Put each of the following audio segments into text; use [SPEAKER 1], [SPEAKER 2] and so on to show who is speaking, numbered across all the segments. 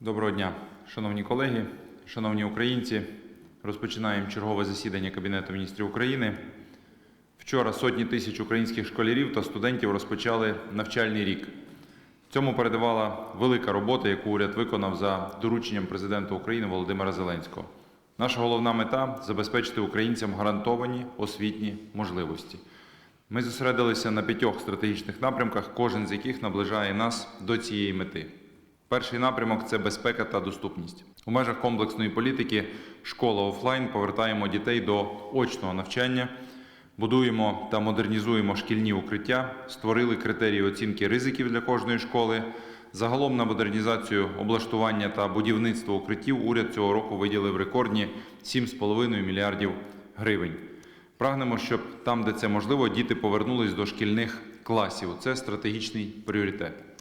[SPEAKER 1] Доброго дня, шановні колеги, шановні українці. Розпочинаємо чергове засідання Кабінету міністрів України. Вчора сотні тисяч українських школярів та студентів розпочали навчальний рік. Цьому передавала велика робота, яку уряд виконав за дорученням президента України Володимира Зеленського. Наша головна мета забезпечити українцям гарантовані освітні можливості. Ми зосередилися на п'ятьох стратегічних напрямках, кожен з яких наближає нас до цієї мети. Перший напрямок це безпека та доступність. У межах комплексної політики школа офлайн повертаємо дітей до очного навчання, будуємо та модернізуємо шкільні укриття, створили критерії оцінки ризиків для кожної школи. Загалом на модернізацію облаштування та будівництво укриттів уряд цього року виділив рекордні 7,5 мільярдів гривень. Прагнемо, щоб там, де це можливо, діти повернулись до шкільних класів. Це стратегічний пріоритет.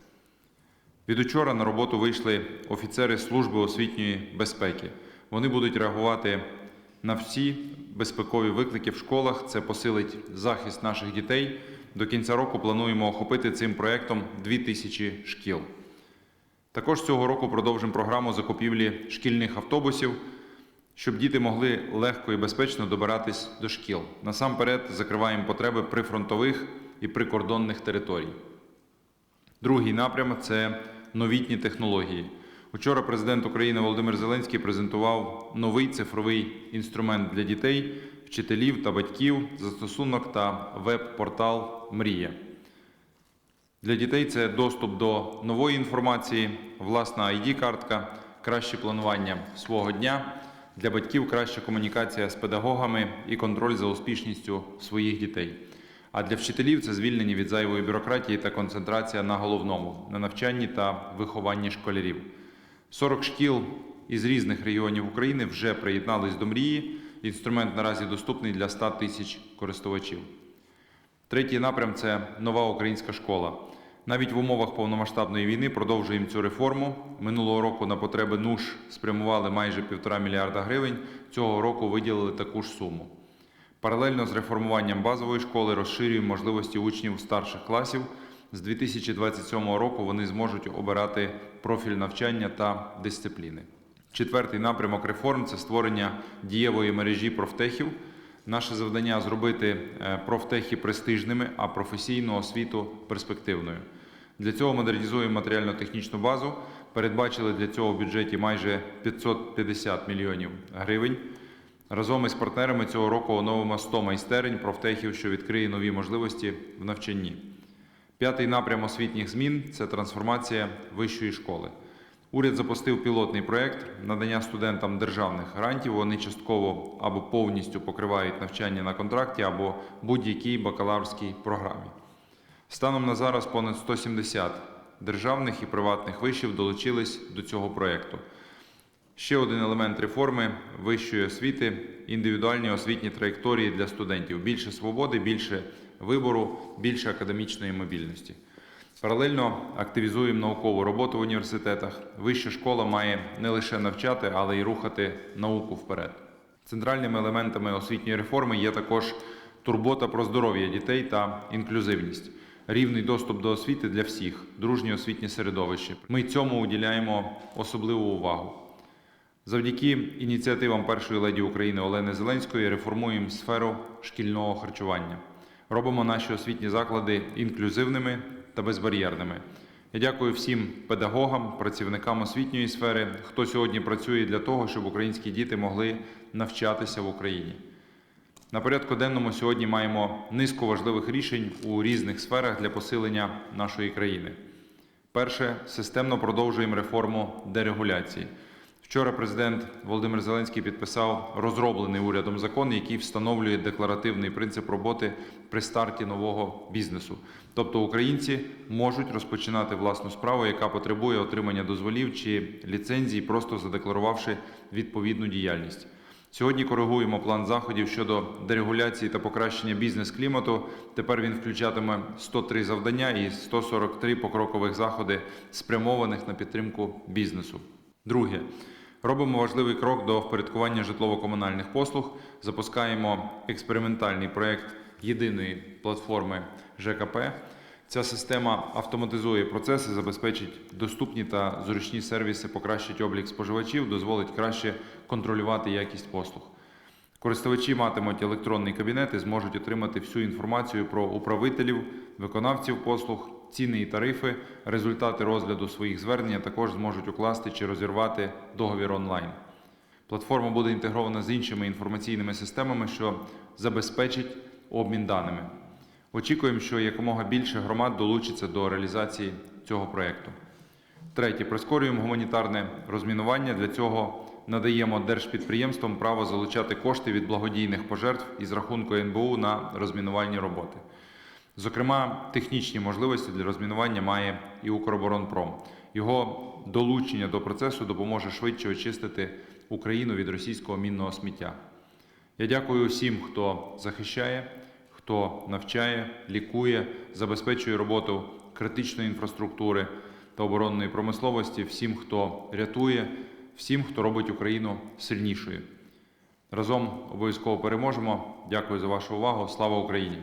[SPEAKER 1] Від учора на роботу вийшли офіцери Служби освітньої безпеки. Вони будуть реагувати на всі безпекові виклики в школах. Це посилить захист наших дітей. До кінця року плануємо охопити цим проєктом 2000 шкіл. Також цього року продовжимо програму закупівлі шкільних автобусів, щоб діти могли легко і безпечно добиратись до шкіл. Насамперед закриваємо потреби прифронтових і прикордонних територій. Другий напрямок це новітні технології. Учора президент України Володимир Зеленський презентував новий цифровий інструмент для дітей, вчителів та батьків, застосунок та веб-портал Мрія. Для дітей це доступ до нової інформації, власна ID-картка, краще планування свого дня. Для батьків краща комунікація з педагогами і контроль за успішністю своїх дітей. А для вчителів це звільнення від зайвої бюрократії та концентрація на головному на навчанні та вихованні школярів. 40 шкіл із різних регіонів України вже приєднались до мрії. Інструмент наразі доступний для 100 тисяч користувачів. Третій напрям це нова українська школа. Навіть в умовах повномасштабної війни продовжуємо цю реформу. Минулого року на потреби НУШ спрямували майже півтора мільярда гривень. Цього року виділили таку ж суму. Паралельно з реформуванням базової школи розширюємо можливості учнів старших класів. З 2027 року вони зможуть обирати профіль навчання та дисципліни. Четвертий напрямок реформ це створення дієвої мережі профтехів. Наше завдання зробити е, профтехи престижними, а професійну освіту перспективною. Для цього модернізуємо матеріально-технічну базу. Передбачили для цього в бюджеті майже 550 мільйонів гривень. Разом із партнерами цього року оновимо 100 майстерень профтехів, що відкриє нові можливості в навчанні. П'ятий напрям освітніх змін це трансформація вищої школи. Уряд запустив пілотний проект надання студентам державних грантів. Вони частково або повністю покривають навчання на контракті, або будь-якій бакалаврській програмі. Станом на зараз понад 170 державних і приватних вишів долучились до цього проекту. Ще один елемент реформи вищої освіти індивідуальні освітні траєкторії для студентів. Більше свободи, більше вибору, більше академічної мобільності. Паралельно активізуємо наукову роботу в університетах. Вища школа має не лише навчати, але й рухати науку вперед. Центральними елементами освітньої реформи є також турбота про здоров'я дітей та інклюзивність, рівний доступ до освіти для всіх, дружнє освітнє середовище. Ми цьому уділяємо особливу увагу. Завдяки ініціативам першої леді України Олени Зеленської реформуємо сферу шкільного харчування. Робимо наші освітні заклади інклюзивними та безбар'єрними. Я дякую всім педагогам, працівникам освітньої сфери, хто сьогодні працює для того, щоб українські діти могли навчатися в Україні. На порядку денному сьогодні маємо низку важливих рішень у різних сферах для посилення нашої країни. Перше, системно продовжуємо реформу дерегуляції. Вчора президент Володимир Зеленський підписав розроблений урядом закон, який встановлює декларативний принцип роботи при старті нового бізнесу. Тобто українці можуть розпочинати власну справу, яка потребує отримання дозволів чи ліцензій, просто задекларувавши відповідну діяльність. Сьогодні коригуємо план заходів щодо дерегуляції та покращення бізнес-клімату. Тепер він включатиме 103 завдання і 143 покрокових заходи, спрямованих на підтримку бізнесу. Друге, робимо важливий крок до впорядкування житлово-комунальних послуг. Запускаємо експериментальний проект єдиної платформи ЖКП. Ця система автоматизує процеси, забезпечить доступні та зручні сервіси, покращить облік споживачів, дозволить краще контролювати якість послуг. Користувачі матимуть електронний кабінет і зможуть отримати всю інформацію про управителів, виконавців послуг, ціни і тарифи, результати розгляду своїх звернень, також зможуть укласти чи розірвати договір онлайн. Платформа буде інтегрована з іншими інформаційними системами, що забезпечить обмін даними. Очікуємо, що якомога більше громад долучиться до реалізації цього проєкту. Третє. Прискорюємо гуманітарне розмінування. Для цього надаємо держпідприємствам право залучати кошти від благодійних пожертв із рахунку НБУ на розмінувальні роботи. Зокрема, технічні можливості для розмінування має і Укроборонпром. Його долучення до процесу допоможе швидше очистити Україну від російського мінного сміття. Я дякую всім, хто захищає, хто навчає, лікує, забезпечує роботу критичної інфраструктури та оборонної промисловості, всім, хто рятує, всім, хто робить Україну сильнішою. Разом обов'язково переможемо. Дякую за вашу увагу. Слава Україні!